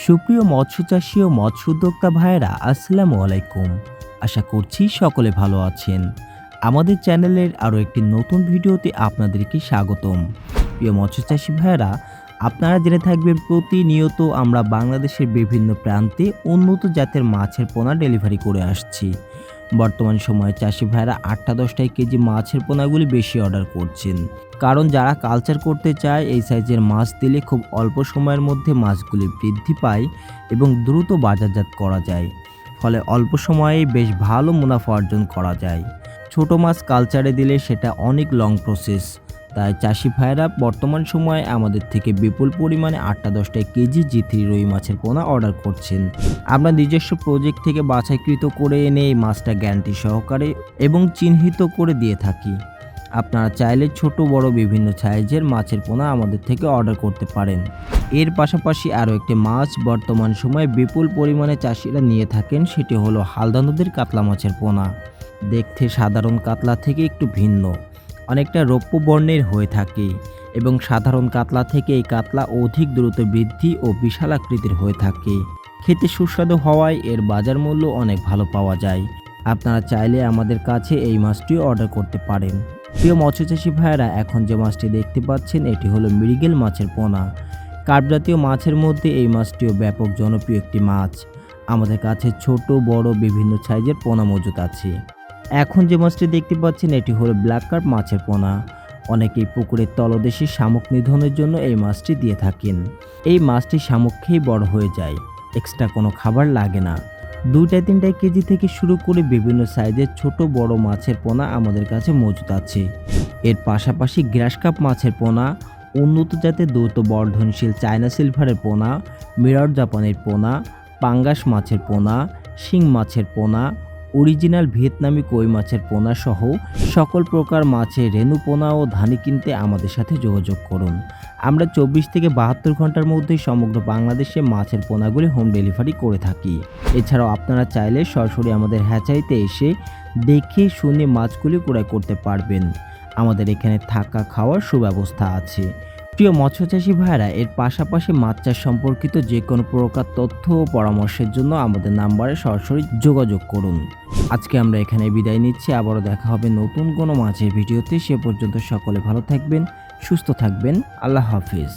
সুপ্রিয় মৎস্য চাষী ও মৎস্য উদ্যোক্তা ভাইয়েরা, আসসালামু আলাইকুম। আশা করছি সকলে ভালো আছেন। আমাদের চ্যানেলের আরও একটি নতুন ভিডিওতে আপনাদেরকে স্বাগতম। প্রিয় মৎস্য চাষী ভাইয়েরা, আপনারা জেনে থাকবেন প্রতিনিয়ত আমরা বাংলাদেশের বিভিন্ন প্রান্তে উন্নত জাতের মাছের পোনা ডেলিভারি করে আসছি। বর্তমান সময়ে চাষি ভাইরা আটটা দশটায় কেজি মাছের পোনাগুলি বেশি অর্ডার করছেন। কারণ যারা কালচার করতে চায়, এই সাইজের মাছ দিলে খুব অল্প সময়ের মধ্যে মাছগুলি বৃদ্ধি পায় এবং দ্রুত বাজারজাত করা যায়। ফলে অল্প সময়ে বেশ ভালো মুনাফা অর্জন করা যায়। ছোট মাছ কালচারে দিলে সেটা অনেক লং প্রসেস তাই চাষি ভাইয়েরা বর্তমান সময়ে আমাদের থেকে বিপুল পরিমাণে আটটা দশটায় কেজি জি রুই মাছের পোনা অর্ডার করছেন। আমরা নিজস্ব প্রজেক্ট থেকে বাছাইকৃত করে এনে এই মাছটা গ্যারান্টি সহকারে এবং চিহ্নিত করে দিয়ে থাকি। আপনারা চাইলে ছোট, বড়, বিভিন্ন সাইজের মাছের পোনা আমাদের থেকে অর্ডার করতে পারেন। এর পাশাপাশি আরও একটি মাছ বর্তমান সময়ে বিপুল পরিমাণে চাষিরা নিয়ে থাকেন, সেটি হলো হালদা নদীর কাতলা মাছের পোনা। দেখতে সাধারণ কাতলা থেকে একটু ভিন্ন। অনেকটা রৌপ্য বর্ণের হয়ে থাকে এবং সাধারণ কাতলা থেকে এই কাতলা অধিক দ্রুত বৃদ্ধি ও বিশাল আকৃতির হয়ে থাকে। খেতে সুস্বাদু হওয়ায় এর বাজার মূল্য অনেক ভালো পাওয়া যায়। আপনারা চাইলে আমাদের কাছে এই মাছটিও অর্ডার করতে পারেন। প্রিয় মৎস্যচাষী ভাইয়েরা, এখন যে মাছটি দেখতে পাচ্ছেন, এটি হলো মৃগেল মাছের পোনা। কার্প জাতীয় মাছের মধ্যে এই মাছটিও ব্যাপক জনপ্রিয় একটি মাছ। আমাদের কাছে ছোট, বড়, বিভিন্ন সাইজের পোনা মজুদ আছে। এখন যে মাছটি দেখতে পাচ্ছেন, এটি হলো ব্ল্যাক কার্প মাছের পোনা। অনেকেই পুকুরের তলদেশে শামুক নিধনের জন্য এই মাছটি দিয়ে থাকেন। এই মাছটি শামুক খেয়েই বড় হয়ে যায় এক্সট্রা কোনো খাবার লাগে না। দুইটা তিনটা কেজি থেকে শুরু করে বিভিন্ন সাইজের ছোট বড় মাছের পোনা আমাদের কাছে মজুদ আছে। এর পাশাপাশি গ্রাস কাপ মাছের পোনা, উন্নত জাতের দ্রুত বর্ধনশীল চায়না সিলভারের পোনা, মিরর জাপানের পোনা, পাঙ্গাস মাছের পোনা, শিং মাছের পোনা অরিজিনাল ভিয়েতনামি কই মাছের পোনা সহ সকল প্রকার মাছের রেণু পোনা ও ধানি কিনতে আমাদের সাথে যোগাযোগ করুন। আমরা চব্বিশ থেকে বাহাত্তর ঘণ্টার মধ্যে সমগ্র বাংলাদেশে মাছের পোনাগুলি হোম ডেলিভারি করে থাকি। এছাড়াও আপনারা চাইলে সরাসরি আমাদের হ্যাচাইতে এসে দেখে শুনে মাছগুলি ক্রয় করতে পারবেন। আমাদের এখানে থাকা খাওয়ার সুব্যবস্থা আছে। প্রিয় মৎস্যচাষী ভাইরা এর পাশাপাশি মাছ চাষ সম্পর্কিত যে কোনো প্রকার তথ্য ও পরামর্শের জন্য আমাদের নাম্বারে সরাসরি যোগাযোগ করুন। আজকে আমরা এখানে বিদায় নিচ্ছি। আবারও দেখা হবে নতুন কোনো মাছের ভিডিওতে। সে পর্যন্ত সকলে ভালো থাকবেন, সুস্থ থাকবেন। আল্লাহ হাফিজ।